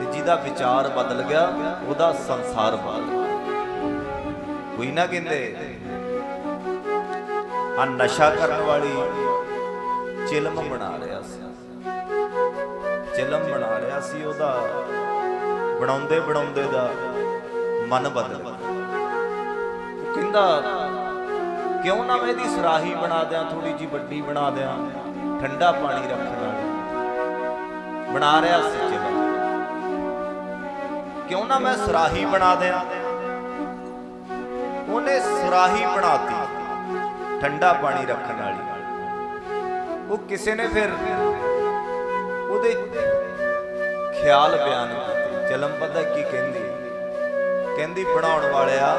ਤੇ ਜਿਹਦਾ ਵਿਚਾਰ ਬਦਲ ਗਿਆ, ਉਹਦਾ ਸੰਸਾਰ ਬਦਲ ਗਿਆ। ਕੋਈ ਨਾ ਕਹਿੰਦੇ, ਆ ਨਸ਼ਾ ਕਰਨ ਵਾਲੀ ਚਿਲਮ ਬਣਾ ਰਿਹਾ ਸੀ। ਚਿਲਮ ਬਣਾ ਰਿਹਾ ਸੀ, ਉਹਦਾ ਬਣਾਉਂਦੇ ਬਣਾਉਂਦੇ ਦਾ ਮਨ ਬਦਲ ਗਿਆ। ਕਹਿੰਦਾ, ਕਿਉਂ ਨਾ ਮੈਂ ਇਹਦੀ ਸਰਾਹੀ ਬਣਾ ਦਿਆਂ ਥੋੜੀ ਜੀ ਵੱਡੀ ਬਣਾ ਦਿਆਂ, ਠੰਡਾ ਪਾਣੀ ਰੱਖਣ ਵਾਲੀ। ਬਣਾ ਰਿਹਾ ਸੀ। ਕਿਉਂ ਨਾ ਮੈਂ ਸਰਾਹੀ ਬਣਾ ਦਿਆਂ? ਉਹਨੇ ਸਰਾਹੀ ਬਣਾਤੀ ਠੰਡਾ ਪਾਣੀ ਰੱਖਣ ਵਾਲੀ। ਉਹ ਕਿਸੇ ਨੇ ਫਿਰ ਉਹਦੇ ਖਿਆਲ ਬਿਆਨ ਕੀਤੇ। ਚਲਮ ਪਤਾ ਕੀ ਕਹਿੰਦੀ ਕਹਿੰਦੀ ਬਣਾਉਣ ਵਾਲਿਆ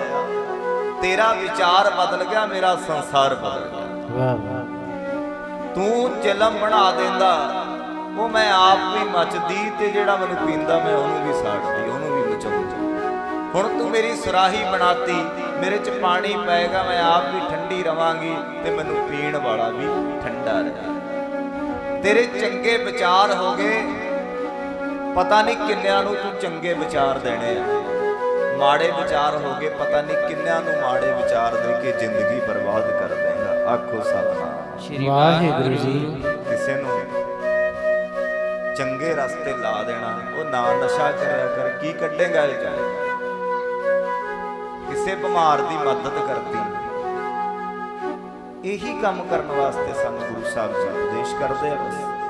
ਤੇਰਾ ਵਿਚਾਰ ਬਦਲ ਗਿਆ ਮੇਰਾ ਸੰਸਾਰ ਬਦਲ ਗਿਆ। ਵਾਹ ਵਾਹ ਤੂੰ ਚਲਮ ਬਣਾ ਦਿੰਦਾ ਉਹ ਮੈਂ ਆਪ ਵੀ ਮੱਚਦੀ ਤੇ ਜਿਹੜਾ ਮੈਨੂੰ ਪੀਂਦਾ ਮੈਂ ਉਹਨੂੰ ਵੀ ਹੁਣ ਤੂੰ ਮੇਰੀ ਸਰਾਹੀ ਬਣਾਤੀ ਮੇਰੇ ਚ ਪਾਣੀ ਪਏਗਾ ਮੈਂ ਆਪ ਵੀ ਠੰਡੀ ਰਵਾਂਗੀ ਤੇ ਮੈਨੂੰ ਪੀਣ ਵਾਲਾ ਵੀ ਠੰਡਾ ਰਹੇ ਤੇਰੇ ਚੰਗੇ ਵਿਚਾਰ ਹੋ ਗਏ ਪਤਾ ਨਹੀਂ ਕਿੰਨਿਆਂ ਨੂੰ ਤੂੰ ਚੰਗੇ ਵਿਚਾਰ ਦੇਣੇ ਆ। ਮਾੜੇ ਵਿਚਾਰ ਹੋ ਗਏ ਪਤਾ ਨਹੀਂ ਕਿੰਨਿਆਂ ਨੂੰ ਮਾੜੇ ਵਿਚਾਰ ਦੇ ਕੇ ਜ਼ਿੰਦਗੀ ਬਰਬਾਦ ਕਰ ਦੇਂਗਾ। ਆਖੋ ਸਤਨਾਮ। ਸ਼੍ਰੀ ਵਾਹਿਗੁਰੂ ਜੀ। ਕਿਸੇ ਨੂੰ ਚੰਗੇ ਰਸਤੇ ਲਾ ਦੇਣਾ ਉਹ ਨਾ ਨਸ਼ਾ ਕਰਿਆ ਕਰ ਕੀ ਕੱਢੇਗਾ ਇਹ ਜਾਏ ਕਿਸੇ ਬਿਮਾਰ ਦੀ ਮਦਦ ਕਰਦੀ ਇਹੀ ਕੰਮ ਕਰਨ ਵਾਸਤੇ ਸਾਨੂੰ ਗੁਰੂ ਸਾਹਿਬ ਜੀ ਉਪਦੇਸ਼ ਕਰਦੇ ਆ ਬਸ।